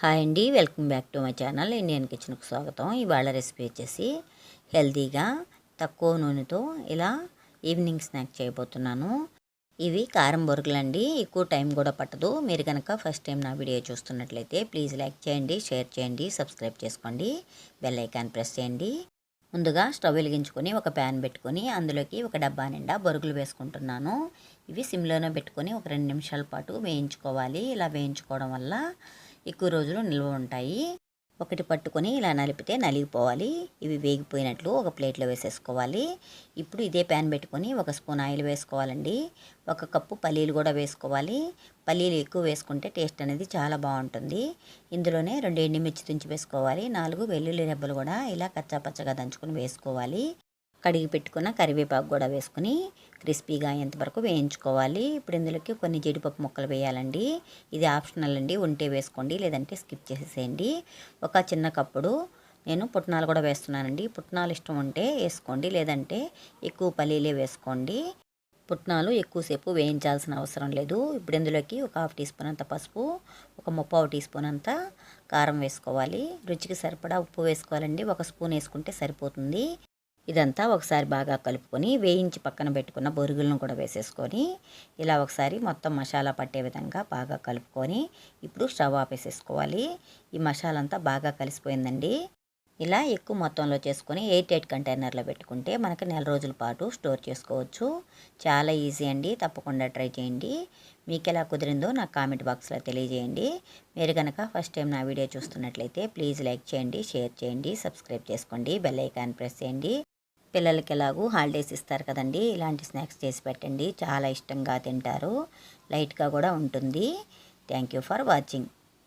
Hi అండి welcome back to my channel Indian కిచెన్కు స్వాగతం. ఇవాళ రెసిపీ వచ్చేసి హెల్తీగా తక్కువ నూనెతో ఇలా ఈవినింగ్ స్నాక్ చేయబోతున్నాను. ఇవి కారం బొరుగులు అండి ఎక్కువ టైం కూడా పట్టదు. మీరు కనుక ఫస్ట్ టైం నా వీడియో చూస్తున్నట్లయితే ప్లీజ్ లైక్ చేయండి షేర్ చేయండి సబ్స్క్రైబ్ చేసుకోండి బెల్ ఐకాన్ ప్రెస్ చేయండి. ముందుగా స్టవ్ వెలిగించుకొని ఒక ప్యాన్ పెట్టుకొని అందులోకి ఒక డబ్బా నిండా బొరుగులు వేసుకుంటున్నాను. ఇవి సిమ్లోనే పెట్టుకొని ఒక రెండు నిమిషాల పాటు వేయించుకోవాలి. ఇలా వేయించుకోవడం వల్ల ఎక్కువ రోజులు నిల్వ ఉంటాయి. ఒకటి పట్టుకొని ఇలా నలిపితే నలిగిపోవాలి. ఇవి వేగిపోయినట్లు ఒక ప్లేట్లో వేసేసుకోవాలి. ఇప్పుడు ఇదే ప్యాన్ పెట్టుకొని ఒక స్పూన్ ఆయిల్ వేసుకోవాలండి. ఒక కప్పు పల్లీలు కూడా వేసుకోవాలి. పల్లీలు ఎక్కువ వేసుకుంటే టేస్ట్ అనేది చాలా బాగుంటుంది. ఇందులోనే రెండు ఎండుమిర్చి తుంచి వేసుకోవాలి. నాలుగు వెల్లుల్లి రెబ్బలు కూడా ఇలా కచ్చాపచ్చగా దంచుకొని వేసుకోవాలి. కడిగి పెట్టుకున్న కరివేపాకు కూడా వేసుకుని క్రిస్పీగా ఎంతవరకు వేయించుకోవాలి. ఇప్పుడు ఇందులోకి కొన్ని జీడిపప్పు ముక్కలు వేయాలండి. ఇది ఆప్షనల్ అండి. ఉంటే వేసుకోండి లేదంటే స్కిప్ చేసేసేయండి. ఒక చిన్న కప్పుడు నేను పుట్నాలు కూడా వేస్తున్నానండి. పుట్నాలు ఇష్టం ఉంటే వేసుకోండి లేదంటే ఎక్కువ పల్లీలే వేసుకోండి. పుట్నాలు ఎక్కువసేపు వేయించాల్సిన అవసరం లేదు. ఇప్పుడు ఇందులోకి ఒక హాఫ్ టీ స్పూన్ అంత పసుపు ఒక ముప్పావు టీ స్పూన్ అంత కారం వేసుకోవాలి. రుచికి సరిపడా ఉప్పు వేసుకోవాలండి. ఒక స్పూన్ వేసుకుంటే సరిపోతుంది. ఇదంతా ఒకసారి బాగా కలుపుకొని వేయించి పక్కన పెట్టుకున్న బొరుగులను కూడా వేసేసుకొని ఇలా ఒకసారి మొత్తం మసాలా పట్టే విధంగా బాగా కలుపుకొని ఇప్పుడు స్టవ్ ఆపేసేసుకోవాలి. ఈ మసాలా అంతా బాగా కలిసిపోయిందండి. ఇలా ఎక్కువ మొత్తంలో చేసుకొని ఎయిట్ ఎయిట్ కంటైనర్లో పెట్టుకుంటే మనకి నెల రోజుల పాటు స్టోర్ చేసుకోవచ్చు. చాలా ఈజీ అండి. తప్పకుండా ట్రై చేయండి. మీకు ఎలా కుదిరిందో నాకు కామెంట్ బాక్స్లో తెలియజేయండి. మీరు కనుక ఫస్ట్ టైం నా వీడియో చూస్తున్నట్లయితే ప్లీజ్ లైక్ చేయండి షేర్ చేయండి సబ్స్క్రైబ్ చేసుకోండి బెల్ ఐకాన్ ప్రెస్ చేయండి. పిల్లలకి ఎలాగూ హాలిడేస్ ఇస్తారు కదండి. ఇలాంటి స్నాక్స్ చేసి పెట్టండి. చాలా ఇష్టంగా తింటారు. లైట్గా కూడా ఉంటుంది. Thank you for watching.